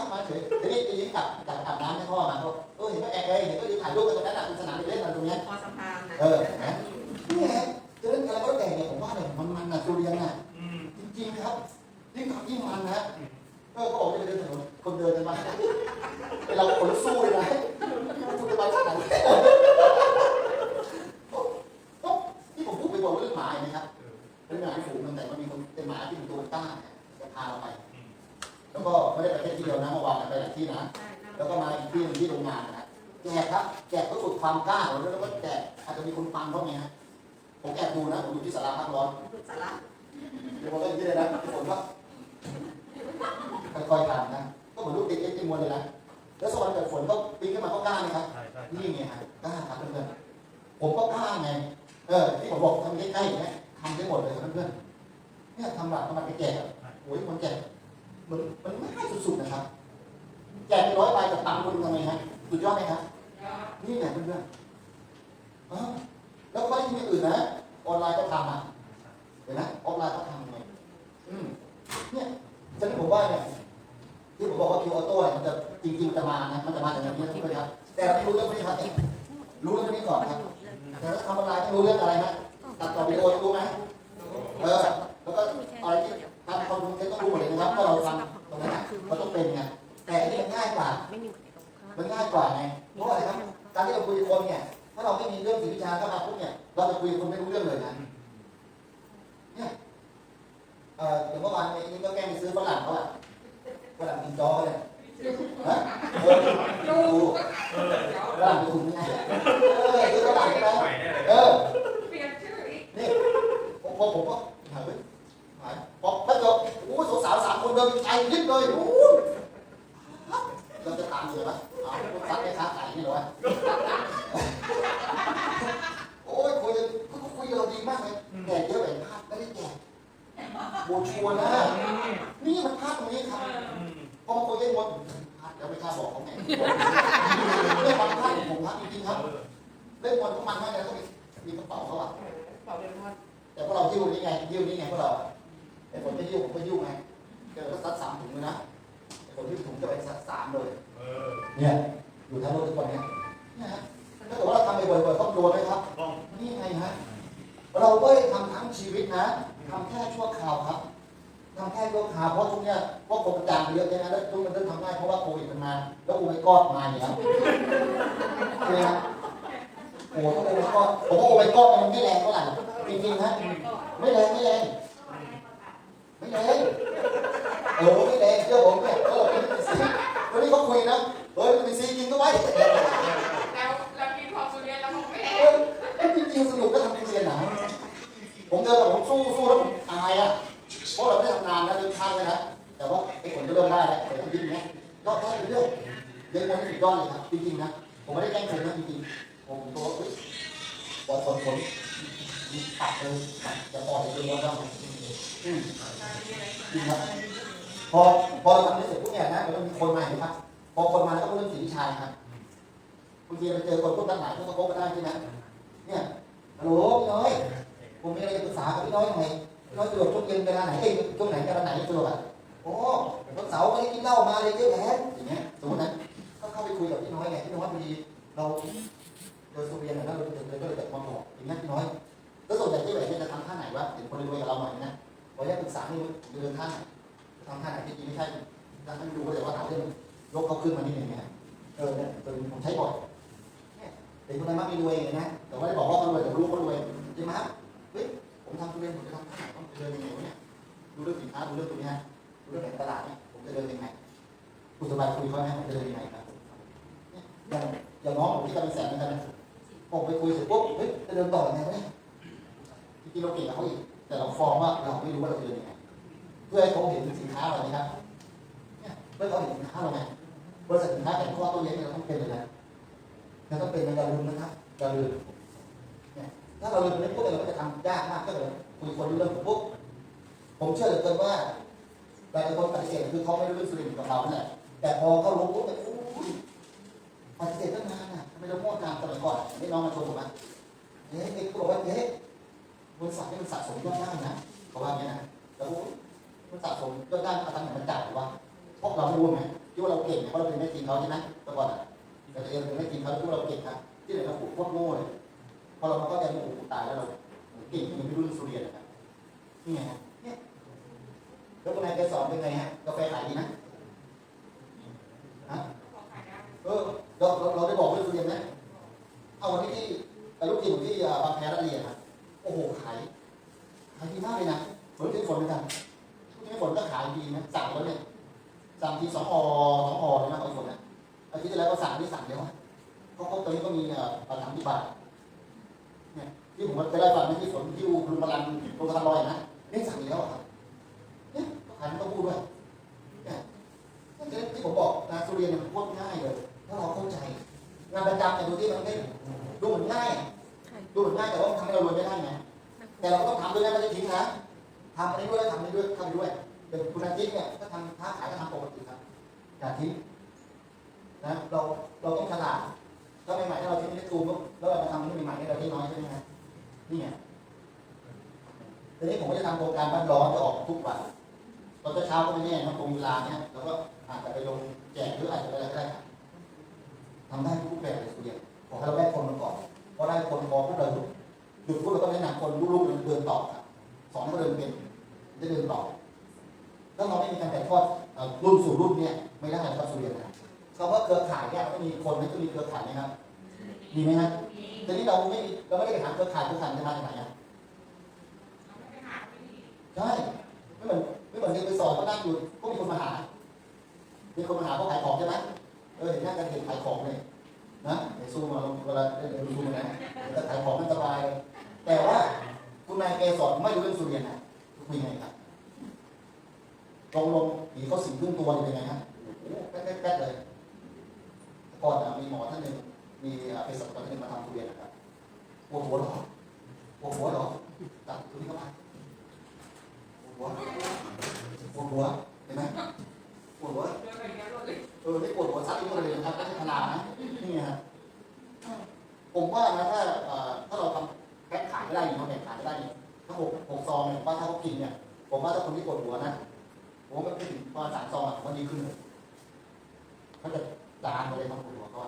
มามาเฉยทีนี้ไปยิ้มกลับกลับอาบน้ำให้พ่อมาเขาเออเห็นว่าแอกเลยเห็นก็ยืนถ่ายรูปกันตรงนั้นอะเป็นสนามเด็กเล่นกันตรงเนี้ยพอสะพานนะเออนะ แจกครับ แจกก็สุดความกล้าแล้วก็แจกอาจจะมีคนฟังเขาไงฮะผมแอบดูนะผมอยู่ที่สาราพักร้อนดูสาระเดี๋ยวผมก็อย่างนี้เลยนะผมก็ค่อยๆทำนะก็เหมือนลูกติดเอ็กซ์ติมวนเลยนะแล้วสวรรค์เกิดฝนก็ปีนขึ้นมาก็กล้าไหมครับใช่ใช่นี่ไงฮะกล้าครับเพื่อนๆผมก็กล้าไงเออที่ผมบอกทำใกล้ๆอย่างเงี้ยทำได้หมดเลยครับเพื่อนๆเนี่ยทำแบบทำแบบไปแจกอะโอ้ยคนแจกมันมันง่ายสุดๆนะครับแจกเป็นร้อยใบแต่ตังค์คุณทำไงฮะสุดยอดไหมครับ นี่ไงเพื่อนๆแล้วก็ไม่ได้มีอื่นนะ ออนไลน์ก็ทำอะเห็นไหมออนไลน์ก็ทำไงเนี่ยฉะนั้นผมว่าเนี่ยที่ผมบอกว่าคิวออโต้เนี่ยมันจะจริงๆมันจะมานะมันจะมาจากอย่างนี้นะทุกคนครับ แต่เราไม่รู้เรื่องนี้ครับเนี่ยรู้เรื่องนี้ก่อนครับ แต่ถ้าทำออนไลน์ต้องรู้เรื่องอะไรนะตัดต่อวิดีโอรู้ไหมเออแล้วก็อะไรที่ทำคอนเทนต์ต้องรู้หมดเลยนะครับว่าะเราทำตรงนั้นน่ะเราต้องเป็นไงแต่อันนี้มันง่ายกว่ามันง่ายกว่าไงเพราะอะไรครับ การที่เราคุยกับคนเนี่ย ถ้าเราไม่มีเรื่องศิลวิชาเข้ามาปุ๊บเนี่ย เราจะคุยกับคนไม่รู้เรื่องเลยนะเนี่ยเอ่ออย่างเมื่อวานไอ้นี่ก็แกล้งไปซื้อฝรั่งเขาอะฝรั่งกินจอเขาเนี่ยฮะเออดูฝรั่งไปถุงยังไงเออซื้อฝรั่งใช่ไหมเออเปลี่ยนชื่ออีกนี่ผมผมก็หายไปหายบอกถ้าเกิดโอ้สาวสามคนเดินไปใจยิบเลยโอ้ยเราจะตามเลยปะเอาซัดไปค้าขายนี่เหรอวะโอ้ยคุยกันคุยกันเราดีมากเลยแก่เยอะแบบพลาดไม่ได้แก่ โบชัวร์นะนี่มันพลาดตรงนี้ครับอืมพอมาคุยกันหมดพลาดแล้วไม่กล้าบอกเขาไงเรื่องความพลาดของผมพลาดจริงๆครับเออเล่นบอลทุกมันมากเลยต้องมีมีกระเป๋าเขาอะเป่าเดมอนแต่พวกเรายิ้วนี่ไงยิ้วนี่ไงพวกเราไอ้คนไม่ยิ้วผมก็ยิ้วไงเจอก็ซัดสามถุงเลยนะไอ้คนที่ถุงจะไปซัดสามเลยเออเนี่ยอยู่ทั้งโลกทุกคนเนี่ยนะฮะถ้าเกิดว่าเราทำบ่อยๆต้องโดนไหมครับต้องนี่ไงฮะ เราไม่ได้ทำทั้งชีวิตนะทำแค่ชั่วคราวครับทำแค่ชั่วคราวเพราะทุกเนี้ยพราะคนจางไปเยอะใช่ไหมแล้วทุกมันเริ่มทำง่ายเพราะว่าโควิดมันมาแล้วโอไมก้อนมาเนี่ยครับใช่ไหมโอ้โหโอไมก้อนผมว่าโอไมก้อนมันไม่แรงเท่าไหร่จริงๆนะไม่แรงไม่แรงไม่แรงเออไม่แรงเชื่อผมเนี่ยเขาบอกเป็นซีวันนี้เขาคุยนะเฮ้ยเป็นซีกินก็ไว้ ผมเดินแบบผมสู้สู้แล้วผมอายอะเพราะเราไม่ทำงานนะเดินทางเลยนะแต่ว่าไอ้ผลจะเริ่มได้แล้วแต่ต้องยิ้มเนี้ยยอดได้เรื่อยๆเดินวันสุดยอดเลยครับจริงๆนะผมไม่ได้แกล้งคนนะจริงๆผมตัวเฮ้ยปล่อยผลตัดเลยจะปล่อยเลยว่าอืมจริงครับพอพอทำนี้เสร็จปุ๊บเนี่ยนะมันมีคนมาเห็นครับพอคนมาแล้วก็เรื่องสีวิชาครับบางทีเราเจอคนพวกตั้งหลายพวกก็พบกันได้ใช่ไหมเนี่ยฮัลโหลพี่น้อย ผมมีอะไรปรึกษากับพี่น้อยหน่อยพี่น้อยสะดวกช่วงเย็นเวลาไหนเอ้ยช่วงไหนเวลาไหนสะดวกอะโอ้วันเสาร์วันนี้กินเหล้ามาเลยเยอะแยะอย่างเงี้ยสมมตินะก็เข้าไปคุยกับพี่น้อยไงพี่น้อยพอดีเราโดยสุเรียนนะเราเดินเลยก็เลยจะมาบอกอย่างเงี้ยพี่น้อยแล้วส่วนใหญ่ที่ไหนเนี่ยจะทำท่าไหนวะเห็นคนรวยกับเราหน่อยนะขออนุญาตปรึกษานี่เดินท่าไหนทำท่าไหนที่จริงไม่ใช่แล้วท่านดูก็เลยว่าหาเรื่องยกเขาขึ้นมานิดหนึ่งนะเออเนี่ยตัวนี้ผมใช้บ่อยเนี่ยเด็กคนนั้นมักมีรวยไงนะแต่ว่าได้บอกว่าเขารวยแต่รู้เขารวยจริงไหมครับ ผมทำทุเรียนผมจะทำท่าไหนต้องเดินยังไงเนี่ยดูเรื่องสินค้าดูเรื่องตัวนี้ฮะดูเรื่องแผนตลาดเนี่ยผมจะเดินยังไงคุณสบายคุยเขาไหมผมจะเดินยังไงครับเนี่ยอย่างอย่างน้องผมที่กำลังแสนเหมือนกันนะผมไปคุยเสร็จปุ๊บเฮ้ยจะเดินต่อยังไงวะเนี่ยจริงๆเราเก่งกับเขาอีกแต่เราฟอร์มว่าเราไม่รู้ว่าเราจะเดินยังไงเพื่อให้เขาเห็นสินค้าเรานะครับเนี่ยเพื่อเขาเห็นสินค้าเราไงบริษัทสินค้าแต่ข้อตัวเล็กเนี่ยเราต้องเป็นเลยนะเราต้องเป็นอย่าลืมนะครับอย่าลืมเนี่ย ถ้าเราลืมตรงนี้ปุ๊บเราก็จะทำยากมากก็เลยคุยคนรู้เรื่องปุ๊บผมเชื่อเหลือเกินว่าหลายคนปฏิเสธคือเขาไม่รู้เรื่องสุรินทร์กับเราเนี่ยแต่พอเขารู้ปุ๊บเนี่ยโอ้ยปฏิเสธตั้งนานอะทำไมเราโง่ตามสมัยก่อนนี่น้องมาชมผมอะเฮ้ยเด็กก็บอกว่าเฮ้ยบริษัทนี่มันสะสมยอดได้นะเขาว่าอย่างนี้นะแล้วโอ้ยมันสะสมยอดได้เอาตังค์ไหนมาจ่ายวะพวกเราไม่รู้ไงคิดว่าเราเก่งเพราะเราเป็นแม่ทีมเขาใช่ไหมแต่ก่อนอะแต่ตัวเองเป็นแม่ทีมเขาคิดว่าเราเก่งครับที่ไหนเราปลูกโคตรโง่เลย พอเรามาก็จะปลูกตายแล้วเราเก่งยังไม่รู้เรื่องสุเรียนนะครับนี่ไงเนี่ยแล้วคนไหนจะสอนเป็นไงฮะ ที่ผมไปได้ฟังที่ฝนที่อูรุมพลันโรงพยาบาลลอยนะนี่สั่งแล้วครับเนี่ยก็ขายมันต้องพูดด้วยเนี่ยที่ผมบอกงานสุเรียนเนี่ยมันโคตรง่ายเลยถ้าเราเข้าใจ งานประจำเนี่ยดูที่มันไม่ดูเหมือนง่ายอะดูเหมือนง่ายแต่ว่ามันทำให้เรารวยไม่ได้ไงแต่เราก็ต้องทำด้วยนะไม่ได้ทิ้งนะทำอันนี้ด้วยแล้วทำอันนี้ด้วยทำไปด้วยเดี๋ยวคุณอาทิตย์เนี่ยก็ทำค้าขายก็ทำปกติครับอย่าทิ้งนะเราเราต้องฉลาดถ้าใหม่ๆถ้าเราทิ้งได้ตูมแล้วเรามาทำนี่ใหม่ๆนี่เราได้น้อยใช่ไหมครับ นี่ไงทีนี้ผมก็จะทำโครงการบ้านร้อนจะออกทุกวันตอนเช้าก็ไม่แน่นะตรงเวลาเนี่ยเราก็อาจจะไปลงแจกหรืออาจจะไปอะไรก็ได้ทำได้ทุกแบบเลยสุดเดียขอให้เราได้คนมาก่อนพอได้คนพอพวกเราหยุดหยุดพวกเราก็แนะนำคนลูกๆเดินต่อครับสอนให้เขาเดินเป็นจะเดินต่อถ้าเราไม่มีการถ่ายทอดรุ่นสู่รุ่นเนี่ยไม่ได้ครับสุเรียนนะคำว่าเครือข่ายเนี่ยมันมีคนไหม่ต้องมีเครือข่ายไหมครับ มีไหมครับ แต่นี่เราไม่เราไม่ได้ไปถามเครือข่ายเครือข่ายจะมาจากไหนอะไม่ได้หาไม่ดีใช่ไม่เหมือนไม่เหมือนเรียนไปสอนก็นั่งอยู่ก็มีคนมาหามีคนมาหาเขาขายของใช่ไหมเออเห็นหน้ากันเห็นขายของเลยนะเดี๋ยวซูมมาเวลาเดี๋ยวดูซูมนะเดี๋ยวขายของมันสบาย แต่ว่าคุณนายเกสรไม่รู้เรื่องสุเรียนนะคุยไงครับลงลงผีเขาสิงครึ่งตัวนี่เป็นไงฮะโอ้โหแป๊ดแป๊ดเลยก่อนมีหมอท่านหนึ่ง มีเอ่อเภสัชกรท่านหนึ่งมาทำทุเรียนนะครับปวดหัวหรอปวดหัวหรอตัดตัวนี้เข้ามาปวดหัวปวดหัวเห็นไหมปวดหัวเออไม่ปวดหัวซัดนี่เลยนะครับไม่ใช่พนานะนี่ฮะผมว่านะถ้าถ้าเราทำแพ็คขายไม่ได้เนี่ยเราแบ่งขายไม่ได้เนี่ยถ้าหกหกซองเนี่ยผมว่าถ้าเขากินเนี่ย ผมว่าถ้าคนที่ปวดหัวนะผมว่าไม่ถึงประมาณสามซองอะมันดีขึ้นเลยเขาจะจางไปเลยทั้งหัวก็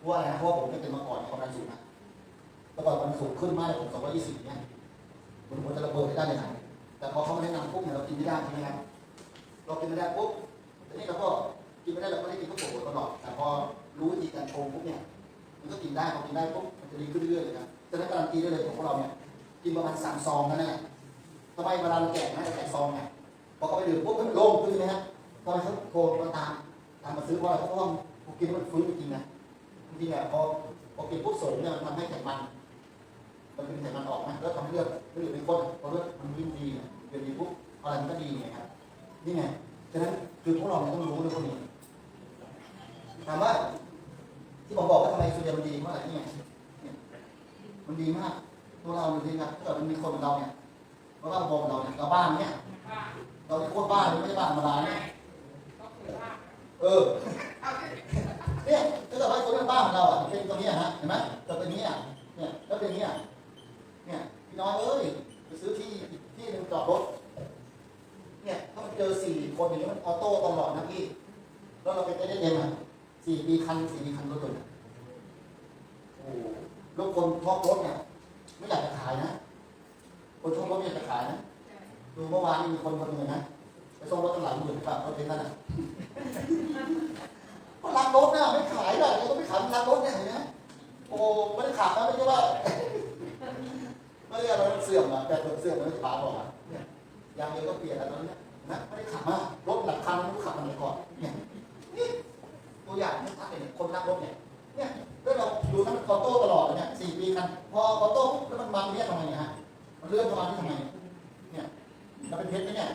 เพราะอะไรนะเพราะว่าผมไม่เป็นมาก่อนความดันสูงนะเมื่อก่อนความดันสูงขึ้นมากเลยผมสองร้อยยี่สิบเนี่ยมันควรจะระเบิดไปได้เลยนะแต่พอเขามาแนะนำปุ๊บเนี่ยเรากินไม่ได้ใช่ไหมครับเรากินไม่ได้ปุ๊บทีนี้เราก็กินไม่ได้เราก็ได้กินข้าวโพดตลอดแต่พอรู้วิธีการชงปุ๊บเนี่ยมันก็กินได้พอกินได้ปุ๊บมันจะดีขึ้นเรื่อยๆเลยครับฉะนั้นการันตีได้เลยของพวกเราเนี่ยกินประมาณสามซองนั่นแหละทำไมเวลาเราแจกนะเราแจกซองเนี่ยพอเขาไปดื่มปุ๊บมันโล่งขึ้นใช่ไหมฮะทำไมเขาโทรมาตามตามมาซื้อเพราะอะไรเพราะว่าพอกินแล้วมันฟื้นจริงนะ จริงๆอะพอพอกินปุ๊บเสริมเนี่ยมันทำให้ไขมันมันเป็นไขมันออกนะแล้วทำให้เลือดเลือดในก้นพอเลือดมันวิ่งดีเนี่ยเดือดดีปุ๊บอะไรมันก็ดีไงครับนี่ไงฉะนั้นคือพวกเราเนี่ยต้องรู้เรื่องพวกนี้ถามว่าที่ผมบอกว่าทำไมสุรียนมันดีเพราะอะไรนี่ไงเนี่ยมันดีมากตัวเราจริครับถ้าเกิดมันมีคนเหมือนเราเนี่ยเราบ้านพอเหมือนเราเนี่ยเราบ้านเนี่ยเราโคตรบ้านเลยไม่ใช่บ้านธรรมดาเนี่ยเออเนี่ย ถ้าเกิดว่าคนเป็นบ้านของเราอะเป็นตรงนี้อะฮะเห็นไหมจะเป็นนี้อะเนี่ยแล้วเป็นนี้อะเนี่ยพี่น้องเอ้ยไปซื้อที่ที่หนึ่งจอดรถเนี่ยถ้ามันเจอสี่คนอย่างนี้มันออโต้ตลอดนะพี่แล้วเราไปได้เย็นอะสี่ปีคันสี่ปีคันรถยนต์อะโอ้โหแล้วคนชอบรถเนี่ยไม่อยากจะขายนะคนชอบรถไม่อยากจะขายนะดูเมื่อวานนี่มีคนคนหนึ่งนะไปส่งรถตั้งหลายหมื่นกับรถเป็นนั่นน่ะก็ รถนะไม่ขายหรอกเราก็ไม่ขายรักรถเนี่ยเห็นไหมโอ้ไม่ได้ขับนะไม่ใช่ว่าไม่ได้อะไรเสื่อมนะแต่เปิดเสื่อมมันจะพาบอกอะเนี่ยยางเดียวก็เปลี่ยนแล้วตอนนี้นะไม่ได้ขับมารถหลักคันม่รู้ขับมันก่อนเนี่ยนี่ตัวอย่างไม่ชัดเลยเนี่ยคนรักรถเนี่ยเนี่ยแล้วเราดูนั้นออโต้ตลอดเนี่ยสี่ปีกันพอออโต้แล้วมันมาเนี่ยทำไมเนี่ยฮะมันเลื่อนประมาณนี้ทำไมแล้วเป็นเพชรไหมเนี่ย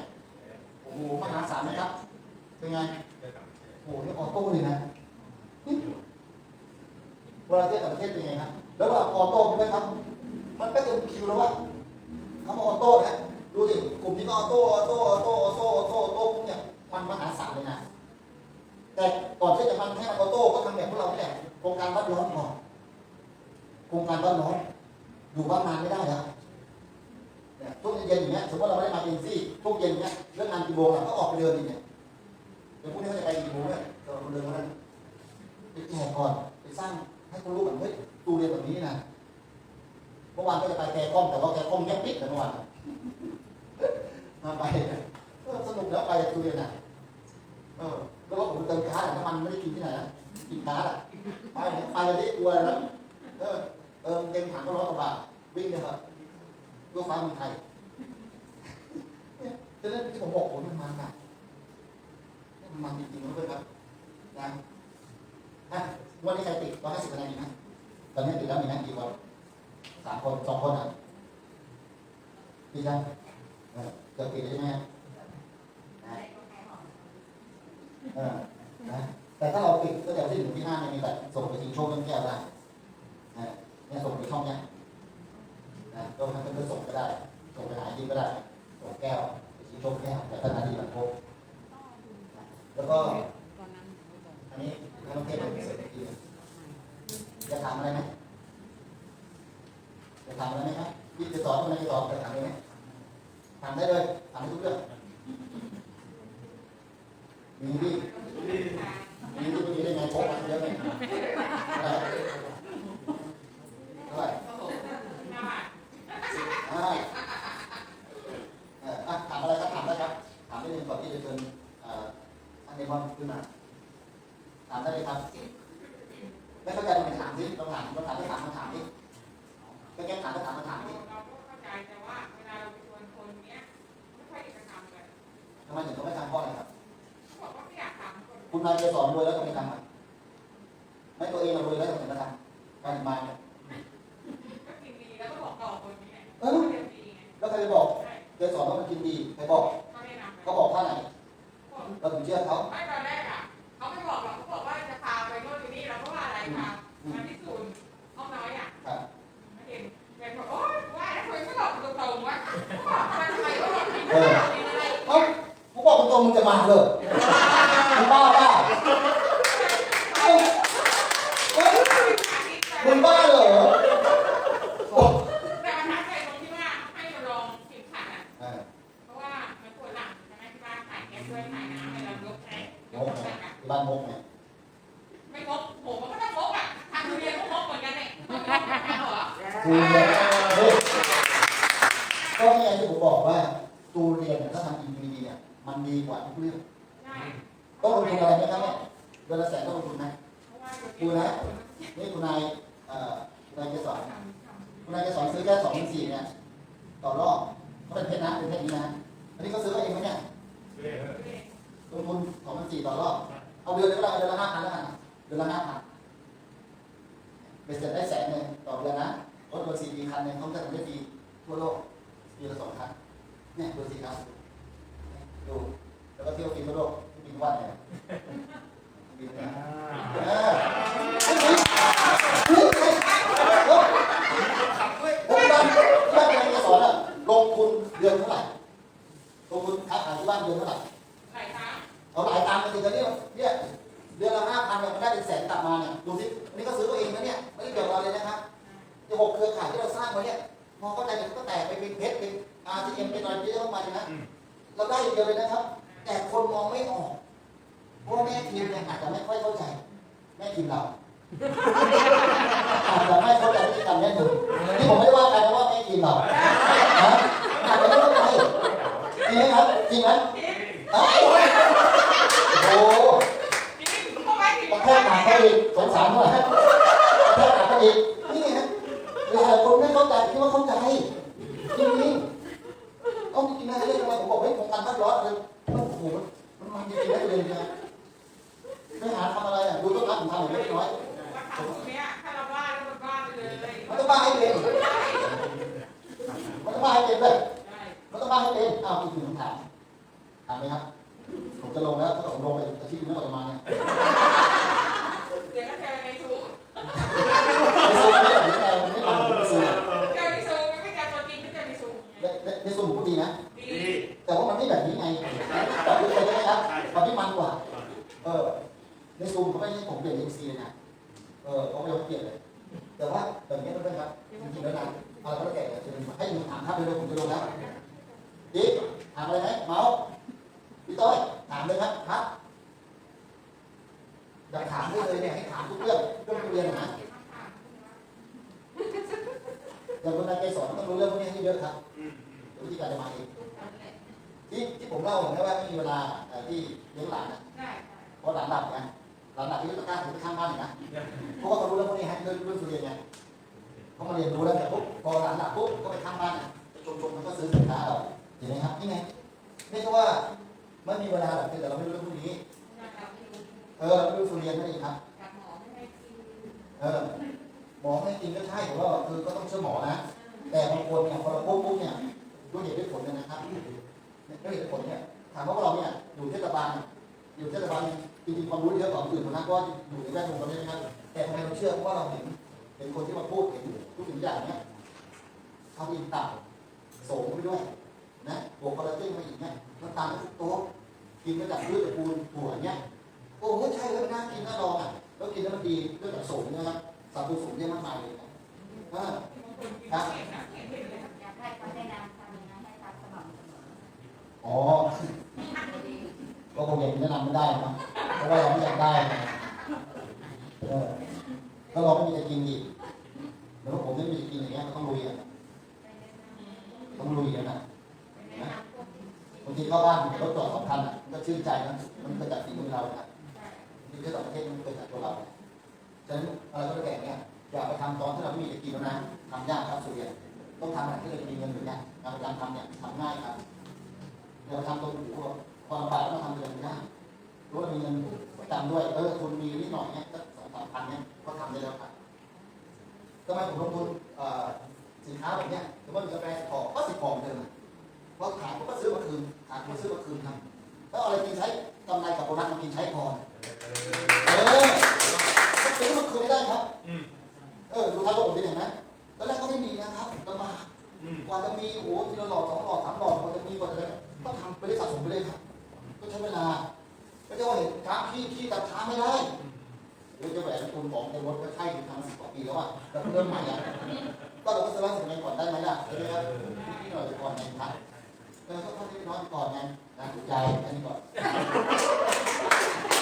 โอ้โหมหาศาลนะครับเป็นไงโอ้โหนี่ออโต้เลยนะ ประเทศกับประเทศเป็นไงครับแล้วว่าออโต้ใช่ไหมครับ มันก็จะคิวแล้วว่าทำออโต้นะดูสิกลุ่มที่ก็ออโต้ออโต้ออโต้ออโต้ออโต้ออโต้พวกเนี่ยมันมหาศาลเลยนะแต่ก่อนที่จะมันให้มันออโต้ก็ทำแบบพวกเราแหละโครงการวัดร้อนก่อนโครงการวัดร้อนอยู่ว่านานไม่ได้ครับทุกเย็นอย่างเงี้ยสมมติเราไม่ได้มาเองซี่ทุกเย็นเงี้ยเรื่องงานกี่โมงเราก็ออกไปเดินอย่างเงี้ยเดี๋ยวพวกนี้เขาจะไปกี่โมงเนี่ยเราเดินวันนั้นไปแจกก่อนไปสร้าง ให้เขารู้แบบเฮ้ยตูเรียนแบบนี้นะเมื่อวานก็จะไปแกล้องแต่ว่าแกล้องแยบปิดแต่เมื่อวานมาไปก็สนุกแล้วไปตูเรียนอะเออแล้วก็ผมเติมคาแต่น้ำมันไม่ได้กินที่ไหนนะกินค้าอะไปไปเลยได้กลัวแล้วเออเติมถังก็ร้อนกว่าบาทวิ่งเลยครับเพื่อฟ้าเมืองไทยจะนั้นที่ผมบอกผมมันมันอะมันจริงๆนะเพื่อนครับนะ อะวันนี้ใครติดร้อยห้าสิบคะแนนดีไหมตอนนี้ติดแล้วมีนะกี่คนสามคนสองคนอะติดยังเกือบติดใช่ไหมนะเออนะแต่ถ้าเราติดก็เดี๋ยวที่หนึ่งที่ห้าเนี่ยมีแต่ส่งไปทิ้งโชคเรื่องแก้วได้นะเนี่ยส่งไปช่องเนี้ยนะก็ทำเป็นส่งก็ได้ส่งไปหาที่ก็ได้ส่งแก้วไปทิ้งโชคแก้วแต่ถ้านาทีหลังพบแล้วก็อันนี้ ให้น้อเทพเป็นเสร็จทีจะถามอะไรไหมจะถามอะไรไหมครับพี่จะตอนคนไหนจะสอบจะถามได้ไหมถามได้เลยถามทุกเรื่องมีพี่ รวยแล้วทำไมทำไหมไม่ตัวเองเรารวยแล้วทำไมมาทำการมาเนี่ย เขาเป็นเพชรนะเป็นเพชรนี้นะ อันนี้เขาซื้อเองไหมเนี่ยลงทุนสองพันสี่ต่อรอบ เอาเดือนละเดือนละห้าพันแล้วกันเดือนละห้าพันเป็นเสร็จได้แสนหนึ่งต่อเดือนนะรถยนต์สี่ปีคันหนึ่งเขาจะทำได้ฟรีทั่วโลกปีละสองคันเนี่ยดูสิครับดูแล้วก็เที่ยวฟรีทั่วโลกที่บินวันเนี่ยบินเนี่ย เออไอ้หนูเฮ้ยเฮ้ยเฮ้ยแล้วที่บ้านที่บ้านเป็นไงสอนอะลงทุนเดือนเท่าไหร่ลงทุนค้าขายที่บ้านเดือนเท่าไหร่หลายครั้งเอาหลายตังค์ไปสิตอนนี้เนี่ยเดือนละห้าพันเนี่ยมันได้เป็นแสนกลับมาเนี่ยดูสิอันนี้ก็ซื้อตัวเองนะเนี่ยไม่ได้เกี่ยวกับเราเลยนะครับจะหกเครือข่ายที่เราสร้างไว้เนี่ยพอเข้าใจกันก็แตกไปเป็นเพชรเป็นอาร์ทีเอ็มเป็นอะไรเยอะมากเลยนะเราได้อย่างเดียวเลยนะครับ แต่คนมองไม่ออกเพราะว่าแม่ทีมเนี่ยอาจจะไม่ค่อยเข้าใจ แม่ทีมเราอาจจะไม่เข้าใจวิธีการเล่นดูนี่ผมไม่ได้ว่าใครนะว่าแม่ทีมเรานะอาจจะ ไม่เข้าใจจริงไหมครับ จริงไหมเอ้ยโอ้โหจริงเพราะว่าถึงกระแทกหนักเขาอีกสงสารหน่อยกระแทกหนักเขาอีก ผมเปลี่ยนเอ็มซีเลยนะเออเขาไม่ยอมเปลี่ยนเลย แต่ว่าแบบนี้เพื่อนๆครับจริงๆแล้วนะอะไรก็แล้วแต่จะเป็นให้ดูถามครับเร็วๆผมจะลงแล้วดิถามอะไรไหมเมาส์พี่ต้อยถามเลยครับครับอยากถามได้เลยเนี่ยให้ถามทุกเรื่องเรื่องทุเรียนนะอย่างคนนายเกสรต้องรู้เรื่องพวกนี้ให้เยอะครับอืมธีการจะมาเองทุกคนเลยที่ที่ผมเล่าผมแค่ว่าไม่มีเวลาเอ่อที่เลี้ยงหลานนะได้เพราะหลานหลับไง หลานหลับที่ตะกร้าถึงข้างบ้านอีกนะเพราะว่าเขารู้แล้วพวกนี้ฮะเรื่องเรื่องสุเรียนไงเขามาเรียนรู้แล้วแต่ปุ๊บพอหลานหลับปุ๊บก็ไปข้างบ้านนะชมชมๆมันก็ซื้อสินค้าเราเห็นไหมครับนี่ไงไม่ใช่ว่าไม่มีเวลาหรอกแต่เราไม่รู้เรื่องพวกนี้นะครับที่เออเราไม่รู้สุเรียนนั่นเองครับกับหมอไม่ให้กินเออหมอไม่จริงก็ใช่แต่ว่าคือก็ต้องเชื่อหมอนะแต่บางคนเนี่ยพอเราปุ๊บปุ๊บเนี่ยด้วยเหตุด้วยผลเนี่ยนะครับด้วยเหตุด้วยผลเนี่ยถามว่าพวกเราเนี่ยอยู่เทศบาลเนี่ยอยู่เทศบาล จริงๆความรู้เยอะกว่าคนอื่นคนนั้นก็อยู่ในแวดวงกันนี้นะครับ แต่ทำไมเราเชื่อเพราะว่าเราเห็นเห็นคนที่มาพูดเห็นทุกสิ่งอย่างเนี่ยเขาอินต่ำโสมไปด้วยนะบวกคอลลาเจนมาอีกเนี่ยน้ำตาลทุกโต๊ะกินมาจากพืชตระกูลถั่วเนี่ยโอ้โหใช่เลยมันน่ากินน่าลองอะแล้วกินแล้วมันดีเรื่องจากโสมเนะครับสารสูงเนี่ยมากมายเลยนะอ่าครับเห็นนะเห็นเห็นเลยครับอยากให้เขาแนะนำทำยังไงให้ทำสม่ำเสมออ๋อ ก็คงยังแนะนำไม่ได้นะเพราะว่าเราไม่อยากได้นะเออถ้าเราไม่มีจะกินอีกแล้วผมไม่มีจะกินอย่างเงี้ยก็ต้องลุยอะต้องลุยกันนะนะบางทีเข้าบ้านรถจอดสองคันอะมันก็ชื่นใจนะมันเกิดจากฝีมือเรานะที่ที่ต่างประเทศมันเกิดจากตัวเราฉะนั้นอะไรก็แล้วแต่เนี่ยอย่าไปทำตอนที่เราไม่มีจะกินแล้วนะทำยากครับสุริยะต้องทำอะไรที่เราจะมีเงินอยู่เนี่ยงาระจำทำเนี่ยทำง่ายครับอย่าทำตัวหู ความลำบากต้องทำเงินยากรู้ว่ามีเงินประจำด้วย เออคุณมีนิดหน่อยเนี่ยสักสองสามพันเนี่ยก็ทำได้แล้วครับทำไมผมลงทุนเอ่อสินค้าแบบเนี้ยสมมติมีกาแฟสิบห่อก็สิบห่อเหมือนเดิมอะพอขายก็ซื้อมาคืนขายก็ซื้อมาคืนครับแล้วเอาอะไรกินใช้กำไรกับโบนัสมากินใช้พอเออก็ซื้อมาคืนไม่ได้ครับเออดูท้ายรถผมเป็นอย่างนั้นตอนแรกก็ไม่มีนะครับลำบากกว่าจะมีโอ้โหทีละหลอดสองหลอดสามหลอดกว่าจะมีกว่าจะได้ก็ทำไปได้สะสมไปเลยครับ ก็ใช้เวลาไม่ใช่ว่าเห็นช้าขี้ขี้ตัดช้าไม่ได้เดี๋ยวจะแหวนคุณของในรถก็ใช่ทำมาสิบกว่าปีแล้วอะแต่เริ่มใหม่อะก็เราก็สบายสมัยก่อนได้ไหมล่ะใช่ไหมครับที่หน่อยก่อนไงครับเออก็ทำให้น้อยก่อนไงนะถูกใจอันนี้ก่อน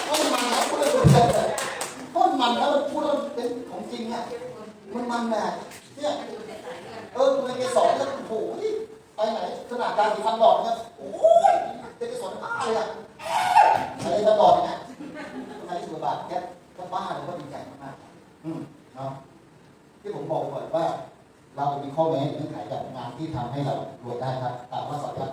ก็มันนะพูดเลยเพราะมันแล้วมันพูดแล้วเป็นของจริงอะมันมันแบบเนี่ยเออคุณไปสอนแล้วโอ้โหไปไหนขนาดการสีฟันหลอดเนี่ยโอ้ย เด็กไปสอนบ้าเลยอะอะไรตลอดเนี่ยใครที่สุบาทแค่ก็บ้าเลยก็ดีใจมากๆอืมเนาะที่ผมบอกก่อนว่า เรามีข้อแม้เงื่อนไขกับงานที่ทำให้เรารวยได้ครับตามว่าสอนครับ